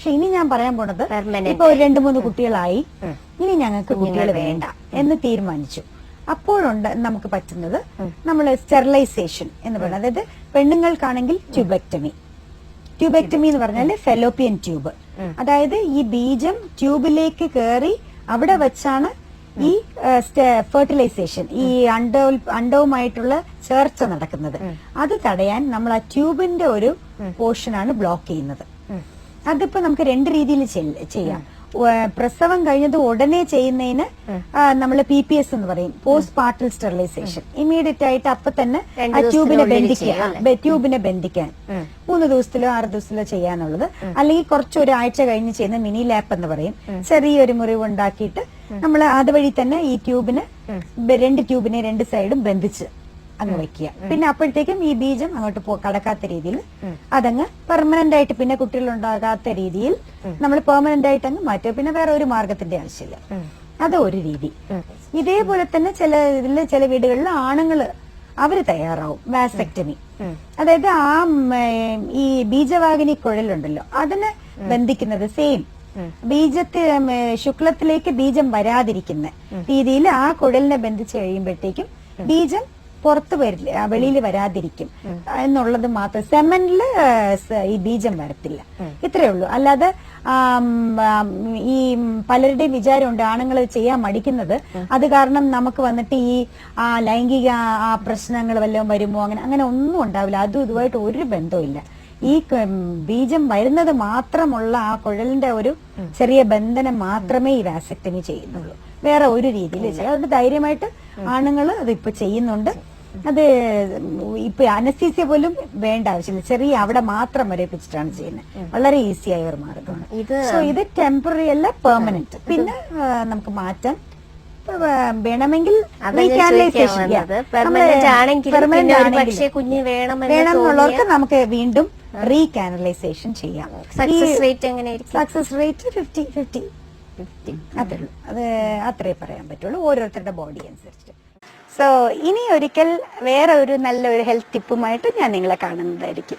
പക്ഷെ ഇനി ഞാൻ പറയാൻ പോണത്. ഇപ്പൊ ഒരു രണ്ട് മൂന്ന് കുട്ടികളായി. ഇനി ഞങ്ങൾക്ക് കുട്ടികൾ വേണ്ട. എന്ന് തീരുമാനിച്ചു. അപ്പോഴുണ്ട് നമുക്ക് പറ്റുന്നത് നമ്മൾ സ്റ്റെറിലൈസേഷൻ എന്ന് പറയുന്നത്. അതായത് പെണ്ണുങ്ങൾക്കാണെങ്കിൽ ട്യൂബക്ടമി. ട്യൂബക്ടമി എന്ന് പറഞ്ഞാൽ ഫെലോപ്പിയൻ ട്യൂബ്. അതായത് ഈ ബീജം ട്യൂബിലേക്ക് കയറി അവിടെ വെച്ചാണ് ഈ ഫെർട്ടിലൈസേഷൻ ഈ അണ്ടോ അണ്ടവുമായിട്ടുള്ള ചേർച്ച നടക്കുന്നത്. അത് തടയാൻ നമ്മൾ ആ ട്യൂബിന്റെ ഒരു പോർഷനാണ് ബ്ലോക്ക് ചെയ്യുന്നത്. അതിപ്പോ നമുക്ക് രണ്ട് രീതിയിൽ ചെയ്യാം. പ്രസവം കഴിഞ്ഞത് ഉടനെ ചെയ്യുന്നതിന് നമ്മൾ പി പി എസ് എന്ന് പറയും. പോസ്റ്റ് പാർട്ടൽ സ്റ്റെറിലൈസേഷൻ ഇമ്മീഡിയറ്റ് ആയിട്ട് അപ്പൊ തന്നെ ആ ട്യൂബിനെ ബന്ധിക്കാൻ ട്യൂബിനെ ബന്ധിക്കാൻ. മൂന്ന് ദിവസത്തിലോ ആറ് ദിവസത്തിലോ ചെയ്യാനുള്ളത്. അല്ലെങ്കിൽ കുറച്ച് ഒരാഴ്ച കഴിഞ്ഞ് ചെയ്യുന്ന മിനി ലാപ്പ് എന്ന് പറയും. ചെറിയൊരു മുറിവ് ഉണ്ടാക്കിയിട്ട് നമ്മൾ അതുവഴി തന്നെ ഈ ട്യൂബിന് രണ്ട് ട്യൂബിനെ രണ്ട് സൈഡും ബന്ധിച്ച് അങ്ങ് വെക്കുക. പിന്നെ അപ്പോഴത്തേക്കും ഈ ബീജം അങ്ങോട്ട് പോ കടക്കാത്ത രീതിയിൽ അതങ്ങ് പെർമനന്റ് ആയിട്ട് പിന്നെ കുട്ടികൾ ഉണ്ടാകാത്ത രീതിയിൽ നമ്മൾ പെർമനന്റ് ആയിട്ട് അങ്ങ് മാറ്റുക. പിന്നെ വേറെ ഒരു മാർഗത്തിന്റെ ആവശ്യമില്ല. അത് ഒരു രീതി. ഇതേപോലെ തന്നെ ചില ഇതിൽ ചില വീടുകളിൽ ആണുങ്ങൾ അവർ തയ്യാറാവും. വാസക്ടമി അതായത് ആ ഈ ബീജവാഹിനി കുഴലുണ്ടല്ലോ. അതിനെ ബന്ധിക്കുന്നത് സെയിം ബീജത്തെ ശുക്ലത്തിലേക്ക് ബീജം വരാതിരിക്കുന്ന രീതിയിൽ ആ കുഴലിനെ ബന്ധിച്ച് കഴിയുമ്പോഴത്തേക്കും ബീജം പുറത്ത് വരില്ല വെളിയിൽ വരാതിരിക്കും. എന്നുള്ളത് മാത്രം. സെമനിൽ ഈ ബീജം വരത്തില്ല. ഇത്രയേ ഉള്ളൂ. അല്ലാതെ ഈ പലരുടെയും വിചാരമുണ്ട് ആണുങ്ങൾ ചെയ്യാൻ മടിക്കുന്നത്. അത് കാരണം നമുക്ക് വന്നിട്ട് ഈ ആ ലൈംഗിക ആ- പ്രശ്നങ്ങൾ വല്ലതും വരുമോ അങ്ങനെ അങ്ങനെ ഒന്നും ഉണ്ടാവില്ല. അതും ഇതുമായിട്ട് ഒരു ബന്ധവുമില്ല ഈ ബീജം വരുന്നത് മാത്രമുള്ള ആ കുഴലിന്റെ ഒരു ചെറിയ ബന്ധനം മാത്രമേ ഈ വാസക്ടമി ചെയ്യുന്നുള്ളൂ. വേറെ ഒരു രീതിയിൽ അതുകൊണ്ട് ധൈര്യമായിട്ട് ആണുങ്ങൾ അതിപ്പോ ചെയ്യുന്നുണ്ട്. അത് ഇപ്പൊ അനസ്തീസിയ പോലും വേണ്ട ആവശ്യമില്ല. ചെറിയ അവിടെ മാത്രം മരവിപ്പിച്ചിട്ടാണ് ചെയ്യുന്നത്. വളരെ ഈസി ആയ ഒരു മാർഗമാണ്. ഇത് സോ ഇത് ടെമ്പററി അല്ല പെർമനന്റ് പിന്നെ നമുക്ക് മാറ്റാൻ വേണമെങ്കിൽ വേണമെന്നുള്ളവർക്ക് നമുക്ക് വീണ്ടും റീകാനലൈസേഷൻ ചെയ്യാം. സക്സസ് റേറ്റ് എങ്ങനെയായിരിക്കും? സക്സസ് റേറ്റ് ഫിഫ്റ്റി ഫിഫ്റ്റി അതേ ഉള്ളൂ. അത് അത്രേ പറയാൻ പറ്റുള്ളൂ. ഓരോരുത്തരുടെ ബോഡി അനുസരിച്ച് സോ ഇനി ഒരിക്കൽ വേറെ ഒരു നല്ല ഒരു ഹെൽത്ത് ടിപ്പുമായിട്ട് ഞാൻ നിങ്ങളെ കാണുന്നതായിരിക്കും.